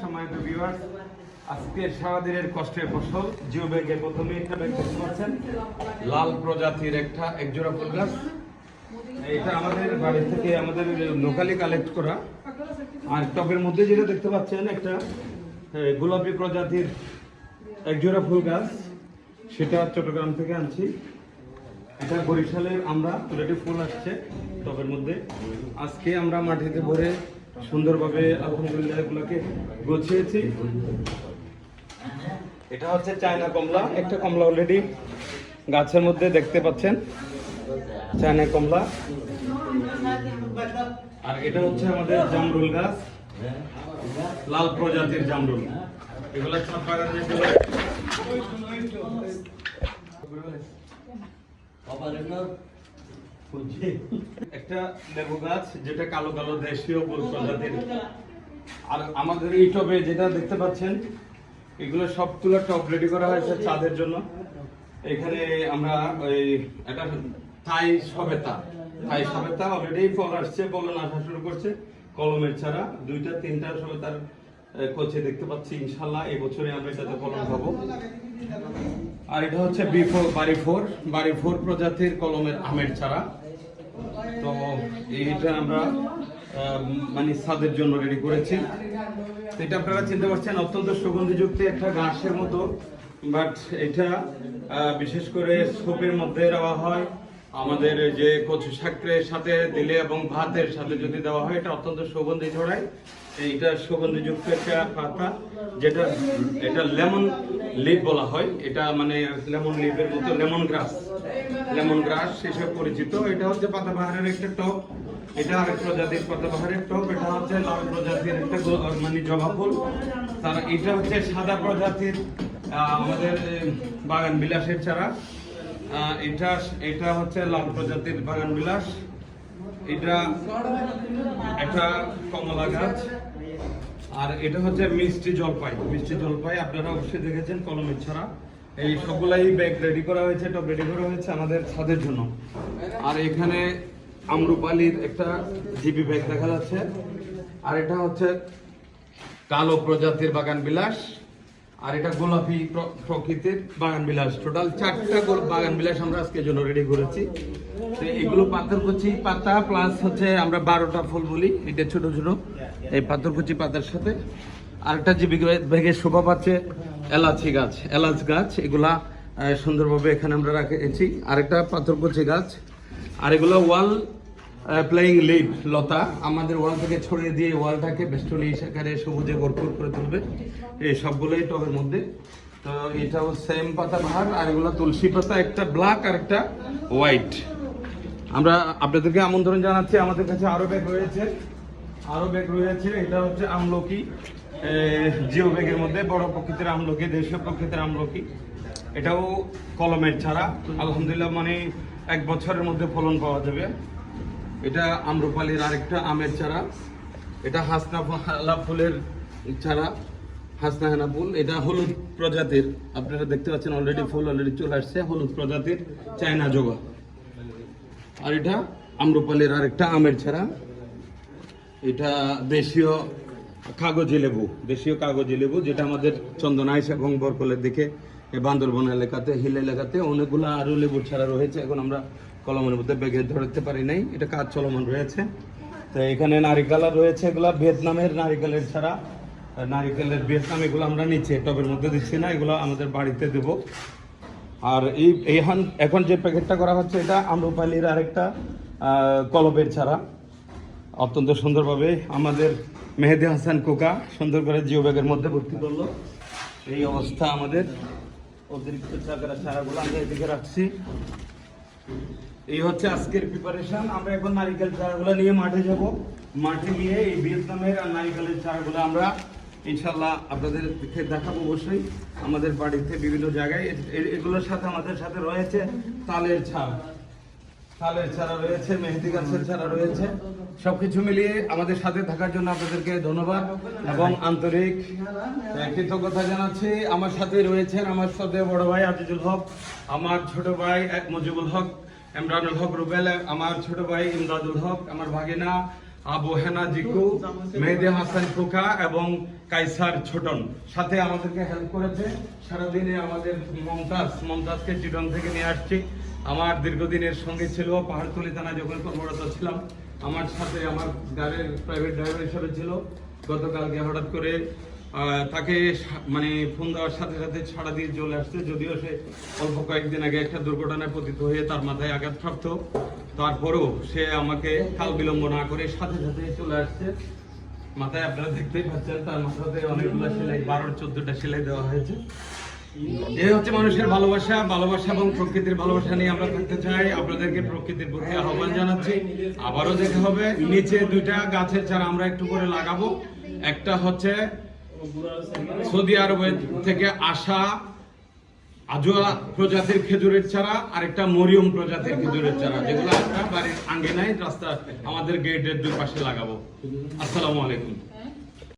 সম্মানিত ভিউয়ার্স আজকে সারাদিনের কষ্টের ফসল, জিও ব্যাগে প্রথমে একটা ব্যাগ দেখতে পাচ্ছেন লাল প্রজাতির একটা একজোড়া ফুল গাছ। এটা আমাদের বাড়ি থেকে আমাদের লোকালি কালেক্ট করা। আর টবের মধ্যে যেটা দেখতে পাচ্ছেন, একটা গোলাপি প্রজাতির একজোড়া ফুল গাছ। সেটা চট্টগ্রাম থেকে আনছি। এটা বরিশালের আমরা অলরেডি ফুল আসছে টবের মধ্যে। আজকে আমরা মাটিতে ভরে সুন্দরভাবে আলহামদুলিল্লাহ এগুলোকে গোছিয়েছি। এটা হচ্ছে চায়না কমলা, একটা কমলা অলরেডি গাছের মধ্যে দেখতে পাচ্ছেন। চায়না কমলা। আর এটা হচ্ছে আমাদের জামরুল গাছ। লাল প্রজাতির জামরুল। এগুলো একটা লেবু গাছ যেটা কালো কালো দেশীয় প্রজাতির আর আমাদের এই টবে যেটা দেখতে পাচ্ছেন এগুলো সবগুলো টব রেডি করা হয়েছে চাঁদের জন্য। এখানে আমরা ওই একটা থাই সবেতা। থাই সবেতা অলরেডি ফল আসছে ফলন আসা শুরু করছে। কলমের ছাড়া দুইটা তিনটা সবেতার আহ, দেখতে পাচ্ছি ইনশাল্লাহ এই বছরে আমরা এটাতে ফলন পাবো। আর এটা হচ্ছে B four Bari four Bari four প্রজাতির কলমের আমের চারা। তো এইটা আমরা মানে ছাদের জন্য রেডি করেছি। এটা আপনারা চিনতে পারছেন, অত্যন্ত সুগন্ধিযুক্ত একটা ঘাসের মতো। বাট এটা বিশেষ করে সোপের মধ্যে দেওয়া হয়। আমাদের যে কচু শাকের সাথে দিলে এবং ভাতের সাথে যদি দেওয়া হয়, এটা অত্যন্ত সুগন্ধি ছড়ায়। এইটা সুগন্ধিযুক্ত একটা পাতা, যেটা, এটা লেমন লিভ বলা হয়। এটা মানে লেমন লিভের মতো লেমন গ্রাস। লেমন গ্রাস হিসেবে পরিচিত। এটা হচ্ছে পাতাবাহারের একটা টপ। এটা আরেক প্রজাতির পাতা পাতাবাহারের টপ। এটা হচ্ছে লাল প্রজাতির একটা মানে জবা ফুল। তার এটা হচ্ছে সাদা প্রজাতির আমাদের বাগান বিলাসের চারা। এটা এটা হচ্ছে লাল প্রজাতির বাগান বিলাস। এটা একটা কমলা গাছ। আর এটা হচ্ছে মিষ্টি জলপাই। মিষ্টি জলপাই আপনারা অবশ্যই দেখেছেন, কলমের ছাড়া এই সবগুলাই ব্যাগ রেডি করা হয়েছে টব রেডি করা হয়েছে আমাদের ছাদের জন্য। আর এখানে আমরুপালির একটা জিবি ব্যাগ দেখা যাচ্ছে। আর এটা হচ্ছে কালো প্রজাতির বাগান বিলাস। আর এটা গোলাপি প্র- প্রকৃতির বাগান বিলাস। টোটাল চারটা বাগান বিলাস আমরা আজকে জন্য রেডি করেছি। তো এগুলো পাথরকুচি পাতা প্লাস হচ্ছে আমরা বারোটা ফুল বলি, এটা ছোট ছোট। এই পাথরকুচি পাতার সাথে। আরেকটা বিগ- ব্যাগের শোভা পাচ্ছে এলাচি গাছ, এলাচ গাছ, এগুলা সুন্দরভাবে এখানে আমরা রাখেছি আরেকটা পাথরকুচি গাছ, আর এগুলো ওয়াল প্লেইং লিভ লতা। আমাদের ওয়াল থেকে ছড়িয়ে দিয়ে ওয়ালটাকে বেষ্টনী আকারে সবুজে ভরপুর করে তুলবে। এই সবগুলোই টবের মধ্যে। তো এটাও সেম পাতা বাহার, আর এগুলো তুলসী পাতা, একটা ব্ল্যাক আর একটা হোয়াইট আমরা আপনাদেরকে আমন্ত্রণ জানাচ্ছি। আমাদের কাছে আরও ব্যাগ রয়েছে। আরও ব্যাগ রয়েছে। এটা হচ্ছে আমলকি। জিও ব্যাগের মধ্যে, বড় প্রকৃতির আমলকি, দেশীয় প্রকৃতির আমলকি। এটাও কলমের ছাড়া। আলহামদুলিল্লাহ মানে এক বছরের মধ্যে ফলন পাওয়া যাবে। এটা আম্রপালির আরেকটা আমের চারা। এটা হাসনা ফুলের চারা, হাসনা হেনা ফুল। এটা হলুদ প্রজাতির। আপনারা দেখতে পাচ্ছেন অলরেডি ফুল অলরেডি চলে আসছে। হলুদ প্রজাতির চায়না জবা। আর এটা আম্রপালির আরেকটা আমের ছাড়া এটা দেশীয় কাগজি লেবু দেশীয় কাগজি লেবু যেটা আমাদের চন্দনাইশ এবং বরকলের দিকে বান্দরবন এলাকাতে, হিল এলাকাতে অনেকগুলো আরও লেবুর ছাড়া রয়েছে। এখন আমরা কলমের মধ্যে বেগে ধরতে পারি নাই। এটা কাজ চলমান রয়েছে। তো এখানে নারিকেলা রয়েছে এগুলা, ভিয়েতনামের নারিকেলের ছাড়া নারিকেলের ভিয়েতনাম এগুলো আমরা নিচে টবের মধ্যে দিচ্ছি না, এগুলো আমাদের বাড়িতে দেবো। আর এই এখন এখন যে প্যাকেটটা করা হচ্ছে, এটা আম্রপালির আরেকটা কলবের ছাড়া অত্যন্ত সুন্দরভাবে আমাদের মেহেদি হাসান কোকা সুন্দর করে জিও ব্যাগের মধ্যে ভর্তি করল। এই অবস্থা আমাদের। অতিরিক্ত চাকরা চারাগুলো আমরা এদিকে রাখছি। এই হচ্ছে আজকের প্রিপারেশন আমরা এখন নারিকেল চারাগুলো নিয়ে মাঠে যাব। মাঠে গিয়ে এই ভিয়েতনামের নারিকেলের চারাগুলো আমরা ইনশাল্লাহ আপনাদের দেখাবো অবশ্যই। আমাদের বাড়িতে বিভিন্ন জায়গায় এগুলোর সাথে আমাদের সাথে রয়েছে তালের ছাপ তালের ছাড়া রয়েছে, মেহেদি গাছের ছাড়া রয়েছে। সবকিছু মিলিয়ে আমাদের সাথে থাকার জন্য আপনাদেরকে ধন্যবাদ এবং আন্তরিক কৃতজ্ঞতা জানাচ্ছি। আমার সাথে রয়েছেন আমার সাথে বড় ভাই আজিজুল হক, আমার ছোট ভাই মুজিবুল হক, ইমরানুল হক রুবেল, আমার ছোট ভাই ইমদাদুল হক, আমার ভাগিনা আবু হেনা জিকু, মেহেদি হাসান ফুকা এবং কাইসার ছোটন সাথে আমাদেরকে হেল্প করেছে। সারাদিনে আমাদের মমতাজ, মমতাজকে চিটন থেকে নিয়ে আসছি। আমার দীর্ঘদিনের সঙ্গে ছিল, পাহাড়তলি থানায় যখন কর্মরত ছিলাম, আমার সাথে আমার গাড়ির প্রাইভেট ড্রাইভার হিসেবে ছিল। গতকালকে হঠাৎ করে তাকে মানে ফোন দেওয়ার সাথে সাথে ছাড়া দিয়ে চলে আসছে। যদিও সে অল্প কয়েকদিন আগে একটা দুর্ঘটনায় পতিত হয়ে তার মাথায় আঘাত আঘাতপ্রাপ্ত তারপরেও সে আমাকে কাল বিলম্ব না করে সাথে সাথে চলে আসছে। মাথায় আপনারা দেখতেই পাচ্ছেন, তার মাথাতে অনেকগুলো সেলাই বারো চোদ্দটা সেলাই দেওয়া হয়েছে। এই হচ্ছে মানুষের ভালোবাসা ভালোবাসা এবং প্রকৃতির ভালোবাসা নিয়ে আমরা থাকতে চাই। আপনাদেরকে প্রকৃতির প্রতি আহ্বান জানাচ্ছি। আবারও দেখা হবে। নিচে দুইটা গাছের চারা আমরা একটু করে লাগাবো। একটা হচ্ছে সৌদি আরবের থেকে আসা আজোয়া প্রজাতির খেজুরের চারা আর একটা মরিয়ম প্রজাতির খেজুরের চারা, যেগুলো আমরা বাড়ির আঙ্গিনায় রাস্তা আমাদের গেটের দুই পাশে লাগাবো। আসসালামু আলাইকুম।